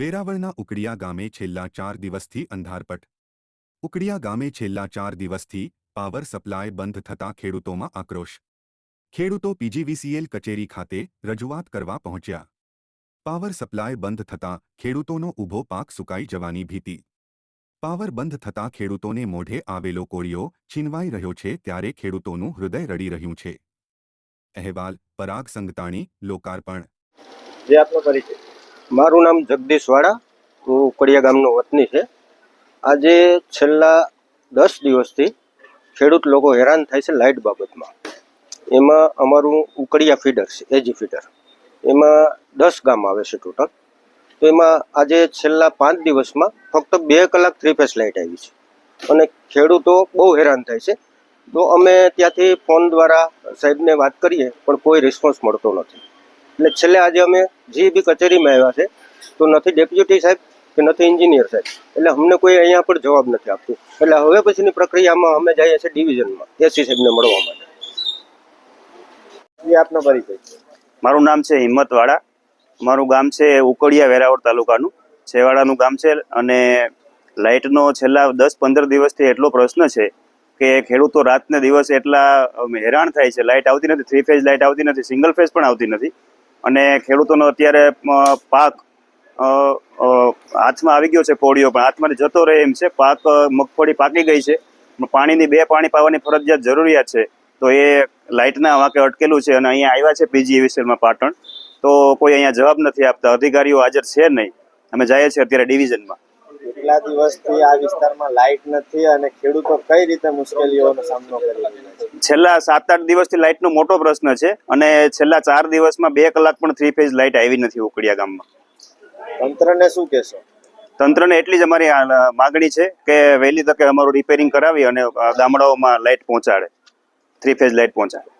વેરાવળના ઉકડિયા ગામે છેલ્લા ચાર દિવસથી અંધારપટ. ઉકડિયા ગામે છેલ્લા ચાર દિવસથી પાવર સપ્લાય બંધ થતાં ખેડૂતોમાં આક્રોશ. ખેડૂતો પીજીવીસીએલ કચેરી ખાતે રજૂઆત કરવા પહોંચ્યા. પાવર સપ્લાય બંધ થતાં ખેડૂતોનો ઊભો પાક સુકાઈ જવાની ભીતિ. પાવર બંધ થતાં ખેડૂતોને મોઢે આવેલો કોળિયો છીનવાઈ રહ્યો છે ત્યારે ખેડૂતોનું હૃદય રડી રહ્યું છે. અહેવાલ પરાગ સંગતાણી લોકાર્પણ. જે આપનો પરિચય મારું નામ જગદીશ વાડા હું ઉકડિયા ગામનો વતની છે. આજે છેલ્લા દસ દિવસથી ખેડૂત લોકો હેરાન થાય છે લાઇટ બાબતમાં. એમાં અમારું ઉકડિયા ફીડર છે, એજી ફીડર. એમાં દસ ગામ આવે છે ટોટલ. તો એમાં આજે છેલ્લા પાંચ દિવસમાં ફક્ત બે કલાક થ્રી ફેસ લાઇટ આવી છે. અને ખેડૂતો બહુ હેરાન થાય છે. તો અમે ત્યાંથી ફોન દ્વારા સાહેબને વાત કરીએ, પણ કોઈ રિસ્પોન્સ મળતો નથી. એટલે છેલ્લે આજે અમે જે બી કચેરીમાં આવ્યા છે તો નથી ડેપ્યુટી સાહેબ કે નથી એન્જિનિયર સાહેબ. એટલે અમને કોઈ અહીંયા પણ જવાબ નથી આપતું. એટલે હવે પછીની પ્રક્રિયામાં અમે જઈએ છીએ ડિવિઝનમાં એસી સાહેબને મળવા માટે. આપનો પરિચય. મારું નામ છે હિંમતવાડા મારું ગામ છે ઉકળિયા વેરાવળ તાલુકાનું. છેવાડાનું ગામ છે અને લાઇટનો છેલ્લા દસ પંદર દિવસથી એટલો પ્રશ્ન છે કે ખેડૂતો રાતને દિવસ એટલા અમ, હેરાન થાય છે. લાઇટ આવતી નથી થ્રી ફેઝ લાઇટ આવતી નથી સિંગલ ફેઝ પણ આવતી નથી. અને ખેડૂતોનો અત્યારે પાક હાથમાં આવી ગયો છે કોળીઓ, પણ હાથમાં જતો રહે એમ છે. પાક મગફળી પાકી ગઈ છે. પાણીની બે પાણી પાવાની ફરજિયાત જરૂરિયાત છે. તો એ લાઇટના વાંકે અટકેલું છે અને અહીંયા આવ્યા છે પીજી વિસેલમાં પાટણ. તો કોઈ અહીંયા જવાબ નથી આપતા. અધિકારીઓ હાજર છે નહીં. અમે જઈએ છીએ અત્યારે ડિવિઝનમાં. કેટલા દિવસથી આ વિસ્તારમાં લાઇટ નથી અને ખેડૂતો કઈ રીતે મુશ્કેલીઓનો સામનો કરી રહ્યા છે? છેલ્લા સાત આઠ દિવસથી લાઇટનો મોટો પ્રશ્ન છે અને છેલ્લા ચાર દિવસમાં બે કલાક પણ થ્રી ફેઝ લાઇટ આવી નથી ઉકડિયા ગામમાં. તંત્રને શું કહેશો? તંત્રને એટલી જ અમારી માગણી છે કે વહેલી તકે અમારું રિપેરિંગ કરાવી અને ગામડાઓમાં લાઇટ પહોંચાડે. થ્રી ફેઝ લાઇટ પહોંચાડે.